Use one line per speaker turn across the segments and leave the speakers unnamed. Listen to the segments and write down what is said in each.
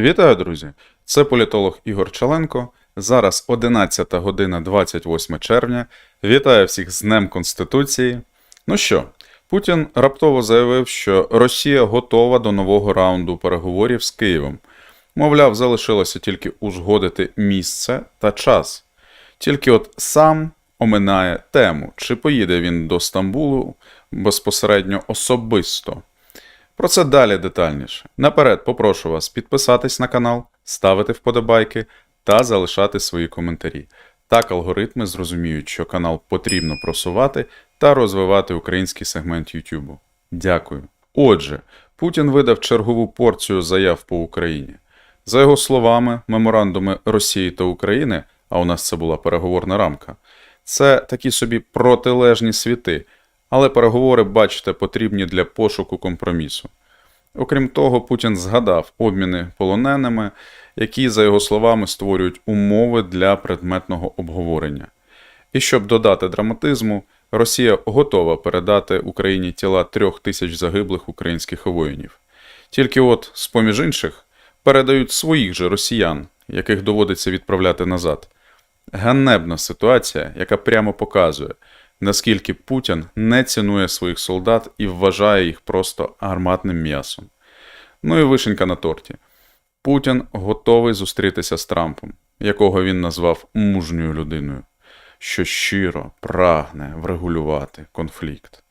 Вітаю, друзі! Це політолог Ігор Чаленко. Зараз 11 година 28 червня. Вітаю всіх з Днем Конституції. Ну що, Путін раптово заявив, що Росія готова до нового раунду переговорів з Києвом. Мовляв, залишилося тільки узгодити місце та час. Тільки от сам оминає тему, чи поїде він до Стамбулу безпосередньо особисто. Про це далі детальніше. Наперед попрошу вас підписатись на канал, ставити вподобайки та залишати свої коментарі. Так алгоритми зрозуміють, що канал потрібно просувати та розвивати український сегмент YouTube. Дякую. Отже, Путін видав чергову порцію заяв по Україні. За його словами, меморандуми Росії та України, а у нас це була переговорна рамка, це такі собі протилежні світи, але переговори, бачите, потрібні для пошуку компромісу. Окрім того, Путін згадав обміни полоненими, які, за його словами, створюють умови для предметного обговорення. І щоб додати драматизму, Росія готова передати Україні тіла трьох тисяч загиблих українських воїнів. Тільки от, з поміж інших, передають своїх же росіян, яких доводиться відправляти назад. Ганебна ситуація, яка прямо показує, наскільки Путін не цінує своїх солдат і вважає їх просто гарматним м'ясом. Ну і вишенька на торті. Путін готовий зустрітися з Трампом, якого він назвав мужньою людиною, що щиро прагне врегулювати конфлікт.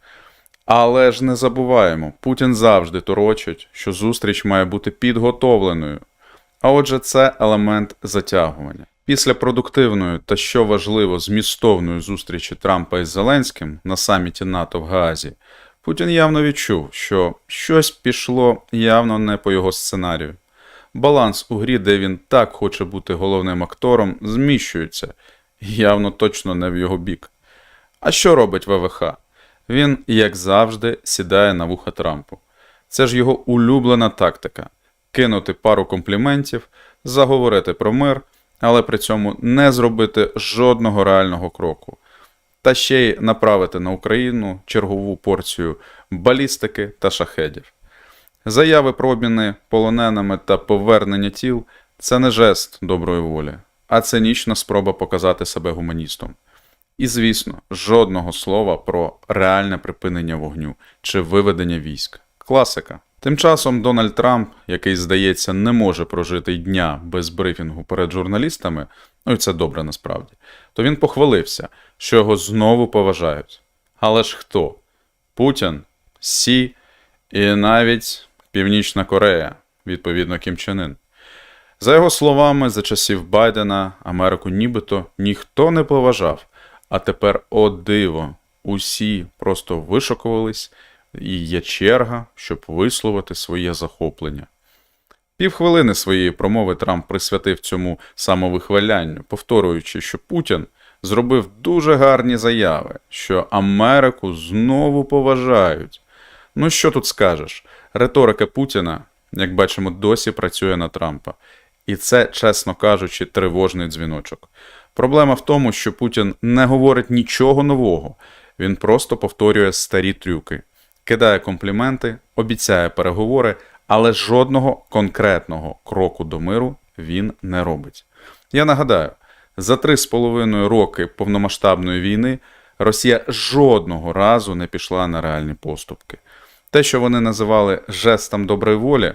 Але ж не забуваємо, Путін завжди торочить, що зустріч має бути підготовленою. А отже, це елемент затягування. Після продуктивної та, що важливо, змістовної зустрічі Трампа із Зеленським на саміті НАТО в Гаазі, Путін явно відчув, що щось пішло явно не по його сценарію. Баланс у грі, де він так хоче бути головним актором, зміщується, явно точно не в його бік. А що робить ВВХ? Він, як завжди, сідає на вуха Трампу. Це ж його улюблена тактика кинути пару компліментів, заговорити про мир, але при цьому не зробити жодного реального кроку. Та ще й направити на Україну чергову порцію балістики та шахедів. Заяви про обміни полоненими та повернення тіл це не жест доброї волі, а цинічна спроба показати себе гуманістом. І, звісно, жодного слова про реальне припинення вогню чи виведення військ. Класика. Тим часом Дональд Трамп, який, здається, не може прожити дня без брифінгу перед журналістами, ну і це добре насправді, то він похвалився, що його знову поважають. Але ж хто? Путін, Сі і навіть Північна Корея, відповідно Кім Чен Ін. За його словами, за часів Байдена Америку нібито ніхто не поважав, а тепер, о диво, усі просто вишокувались, і є черга, щоб висловити своє захоплення. Півхвилини своєї промови Трамп присвятив цьому самовихвалянню, повторюючи, що Путін зробив дуже гарні заяви, що Америку знову поважають. Ну що тут скажеш? Риторика Путіна, як бачимо, досі працює на Трампа. І це, чесно кажучи, тривожний дзвіночок. Проблема в тому, що Путін не говорить нічого нового, він просто повторює старі трюки, кидає компліменти, обіцяє переговори, але жодного конкретного кроку до миру він не робить. Я нагадаю, за три з половиною роки повномасштабної війни Росія жодного разу не пішла на реальні поступки. Те, що вони називали жестом доброї волі,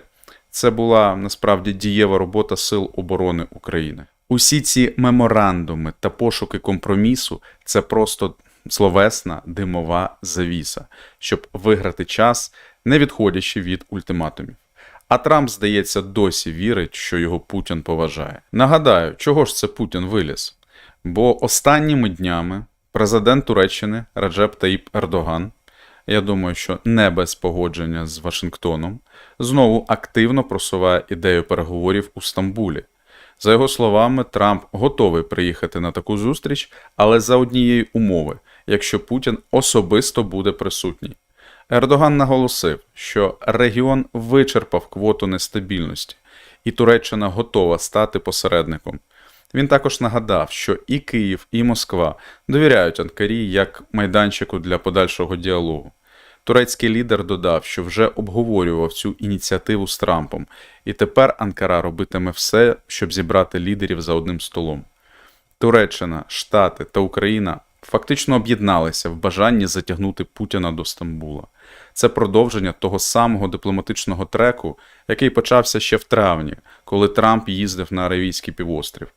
це була насправді дієва робота Сил оборони України. Усі ці меморандуми та пошуки компромісу це просто словесна димова завіса, щоб виграти час, не відходячи від ультиматумів. А Трамп, здається, досі вірить, що його Путін поважає. Нагадаю, чого ж це Путін виліз? Бо останніми днями президент Туреччини Раджеп Таїп Ердоган, я думаю, що не без погодження з Вашингтоном, знову активно просуває ідею переговорів у Стамбулі. За його словами, Трамп готовий приїхати на таку зустріч, але за однієї умови, якщо Путін особисто буде присутній. Ердоган наголосив, що регіон вичерпав квоту нестабільності, і Туреччина готова стати посередником. Він також нагадав, що і Київ, і Москва довіряють Анкарі як майданчику для подальшого діалогу. Турецький лідер додав, що вже обговорював цю ініціативу з Трампом, і тепер Анкара робитиме все, щоб зібрати лідерів за одним столом. Туреччина, Штати та Україна фактично об'єдналися в бажанні затягнути Путіна до Стамбула. Це продовження того самого дипломатичного треку, який почався ще в травні, коли Трамп їздив на Аравійський півострів.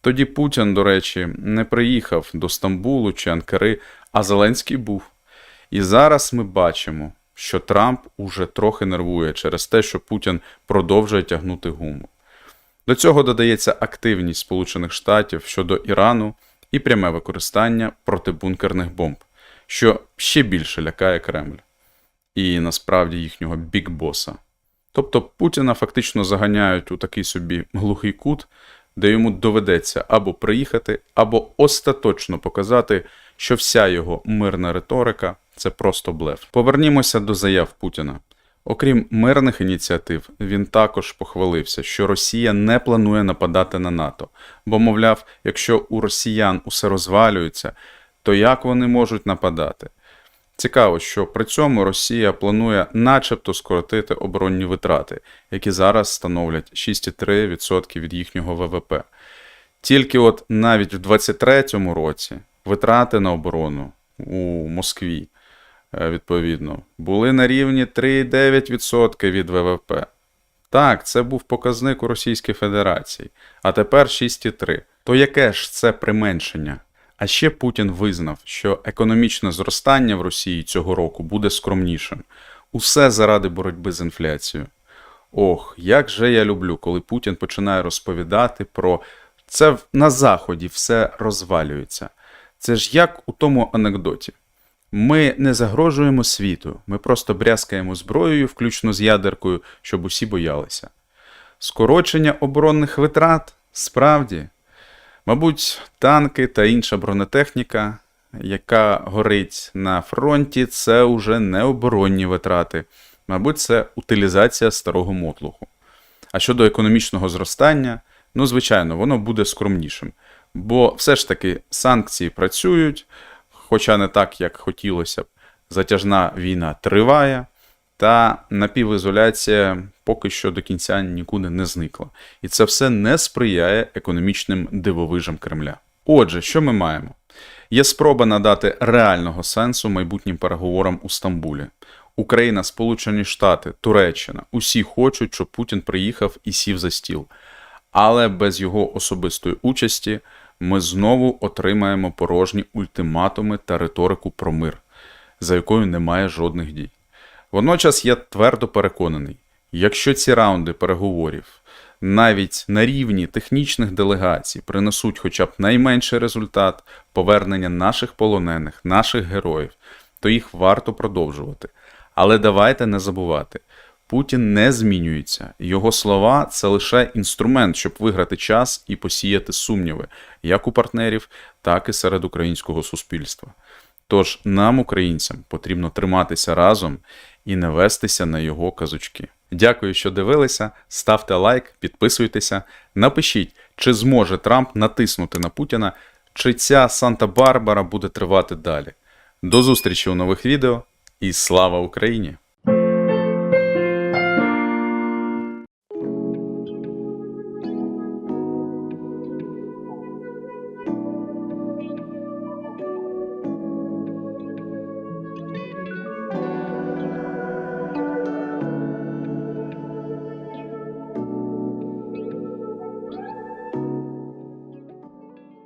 Тоді Путін, до речі, не приїхав до Стамбулу чи Анкари, а Зеленський був. І зараз ми бачимо, що Трамп уже трохи нервує через те, що Путін продовжує тягнути гуму. До цього додається активність Сполучених Штатів щодо Ірану і пряме використання протибункерних бомб, що ще більше лякає Кремль і насправді їхнього бікбоса. Тобто Путіна фактично заганяють у такий собі глухий кут, де йому доведеться або приїхати, або остаточно показати, що вся його мирна риторика це просто блеф. Повернімося до заяв Путіна. Окрім мирних ініціатив, він також похвалився, що Росія не планує нападати на НАТО, бо, мовляв, якщо у росіян усе розвалюється, то як вони можуть нападати? Цікаво, що при цьому Росія планує начебто скоротити оборонні витрати, які зараз становлять 6,3% від їхнього ВВП. Тільки от навіть в 2023 році витрати на оборону у Москві, відповідно, були на рівні 3,9% від ВВП. Так, це був показник у Російській Федерації, а тепер 6,3. То яке ж це применшення? А ще Путін визнав, що економічне зростання в Росії цього року буде скромнішим. Усе заради боротьби з інфляцією. Ох, як же я люблю, коли Путін починає розповідати про це на Заході все розвалюється. Це ж як у тому анекдоті. Ми не загрожуємо світу, ми просто брязкаємо зброєю, включно з ядеркою, щоб усі боялися. Скорочення оборонних витрат справді. Мабуть, танки та інша бронетехніка, яка горить на фронті, це уже не оборонні витрати. Мабуть, це утилізація старого мотлуху. А щодо економічного зростання, ну, звичайно, воно буде скромнішим. Бо все ж таки санкції працюють, хоча не так, як хотілося б. Затяжна війна триває, та напівізоляція поки що до кінця нікуди не зникла. І це все не сприяє економічним дивовижам Кремля. Отже, що ми маємо? Є спроба надати реального сенсу майбутнім переговорам у Стамбулі. Україна, Сполучені Штати, Туреччина усі хочуть, щоб Путін приїхав і сів за стіл. Але без його особистої участі ми знову отримаємо порожні ультиматуми та риторику про мир, за якою немає жодних дій. Водночас я твердо переконаний, якщо ці раунди переговорів навіть на рівні технічних делегацій принесуть хоча б найменший результат повернення наших полонених, наших героїв, то їх варто продовжувати. Але давайте не забувати, Путін не змінюється. Його слова це лише інструмент, щоб виграти час і посіяти сумніви, як у партнерів, так і серед українського суспільства. Тож нам, українцям, потрібно триматися разом і не вестися на його казочки. Дякую, що дивилися. Ставте лайк, підписуйтеся, напишіть, чи зможе Трамп натиснути на Путіна, чи ця Санта-Барбара буде тривати далі. До зустрічі у нових відео і слава Україні!